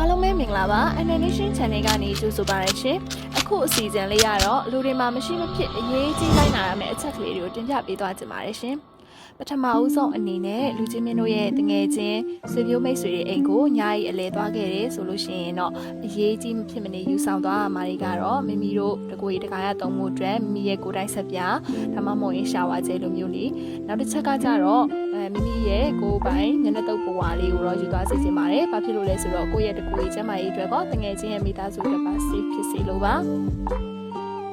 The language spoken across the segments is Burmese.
အားလုံးပဲမင်္ဂလာပါ Animation Channel ကနေကြိုဆိုပါရရှင်အခုအစီအစဉ်လေးကတော့လူတွေမှာမရှိမဖြစ်အရေးကြီးလိုက်နာရမယ့်အချက်ကလေးတွေကိုတင်ပြပေးသွားကြပါရရှင် ပထမဦးဆုံးအနေနဲ့လူချင်းမင်းတို့ရဲ့တငယ်ချင်းဆွေမျိုးမိတ်ဆွေတွေအိမ်ကိုညာရီအလဲသွားခဲ့တယ်ဆိုလို့ရှိရင်တော့အရေးကြီးမဖြစ်မနေယူဆောင်သွားရမှာတွေကတော့မိမိတို့တကိုယ်ရတကားရသုံးမှုအတွက်မိမိရဲ့ကိုယ်တိုင်ဆက်ပြဒါမှမဟုတ်ရင်ရှာဝါကျဲလိုမျိုးလေးနောက်တစ်ချက်ကကြတော့အဲမိမိရဲ့ကိုယ်ပိုင်ညနေတုပ်ပွားလေးကိုတော့ယူသွားစေချင်ပါတယ်။ဘာဖြစ်လို့လဲဆိုတော့ကိုယ့်ရဲ့တကူကြီးကျန်းမာရေးအတွက်ကောတငယ်ချင်းရဲ့မိသားစုအတွက်ပါ safe ဖြစ်စေလိုပါ။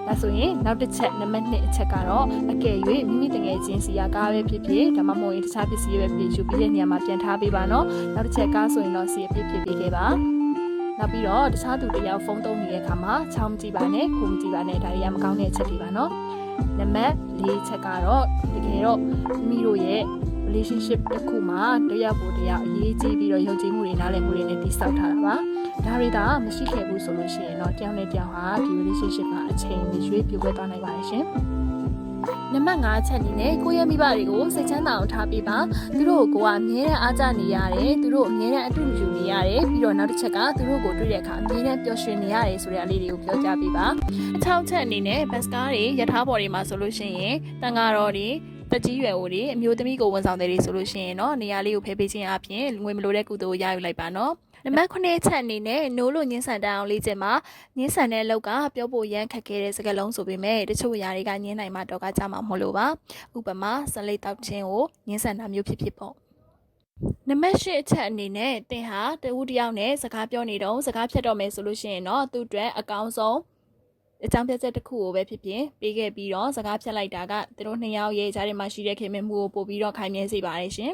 ဒါဆိုရင်နောက်တစ်ချက်နံပါတ်2အချက်ကတော့အကယ်၍မိမိတငယ်ချင်းစီကကားပဲဖြစ်ဖြစ်ဒါမှမဟုတ်ရင်တခြားပစ္စည်းပဲဖြစ်ဖြစ်ယူပြီးတဲ့နေရာမှာပြန်ထားပေးပါနော်။နောက်တစ်ချက်ကားဆိုရင်တော့စီအပြစ်ဖြစ်ပေးခဲ့ပါ။နောက်ပြီးတော့တခြားသူတယောက်ဖုန်းသုံးနေတဲ့အခါမှာချောင်းမကြည့်ပါနဲ့ခုမကြည့်ပါနဲ့ဒါတွေကမကောင်းတဲ့အချက်တွေပါနော်။နံပါတ်၄ချက်ကတော့တကယ်တော့မိမိတို့ရဲ့ relationship တစ်ခုမှာတယောက်ကိုတယောက်အရေးကြီးပြီးတော့ယုံကြည်မှုတွေနားလည်မှုတွေနဲ့တည်ဆောက်ထားတာပါဒါတွေဒါမရှိခဲ့ဘူးဆိုလို့ရှိရင်တော့တယောက်နဲ့တယောက်ဟာဒီ relationship မှာအချိန်မရွေးပြိုကွဲသွားနိုင်ပါတယ်ရှင်နံပါတ်5ချက်အနေနဲ့ကိုယ့်ရဲ့မိဘတွေကိုစိတ်ချမ်းသာအောင်ထားပေးပါသူတို့ကိုကအမြဲတမ်းအားကြနေရတယ်သူတို့အမြဲတမ်းအတူယူနေရတယ်ပြီးတော့နောက်တစ်ချက်ကသူတို့ကိုတွေ့တဲ့အခါအမြဲတမ်းပျော်ရွှင်နေရတယ်ဆိုတဲ့အလေးတွေကိုပြောကြားပေးပါအချောင်းချက်အနေနဲ့ဘတ်စကားတွေယထာဘော်တွေမှာဆိုလို့ရှိရင်တန်ဃာတော်တွေ တက်ကြီးရွယ်အိုတွေအမျိုးသမီးကိုဝန်ဆောင်တဲ့တွေဆိုလို့ရှိရင်တော့နေရာလေးကိုဖယ်ပေးခြင်းအပြင်ငွေမလိုတဲ့ကုသိုလ်ကိုရယူလိုက်ပါနော်နံပါတ်9ချက်အနေနဲ့နိုးလို့ညှင်းဆန်တန်းအောင်လေးချက်မှာညှင်းဆန်တဲ့လောက်ကပြောဖို့ရမ်းခက်ခဲတဲ့စကားလုံးဆိုပေမဲ့တချို့အရာတွေကညှင်းနိုင်မှတော့ကကြမှာမဟုတ်လို့ပါဥပမာစလိတ်တောက်ခြင်းကိုညှင်းဆန်တာမျိုးဖြစ်ဖြစ်ပေါ့နံပါတ်10အချက်အနေနဲ့တင်ဟာတဝူတယောက်နဲ့စကားပြောနေတော့စကားဖြတ်တော့မယ်ဆိုလို့ရှိရင်တော့သူ့အတွက်အကောင်းဆုံး အကြောင်းပြချက်တစ်ခုကိုပဲဖြစ်ဖြစ်ပေးခဲ့ပြီးတော့စကားဖြတ်လိုက်တာကသူတို့နှစ်ယောက်ရဲ့ကြားထဲမှာရှိတဲ့ခင်မင်မှုကိုပို့ပြီးတော့ခိုင်မြဲစေပါတယ်ရှင်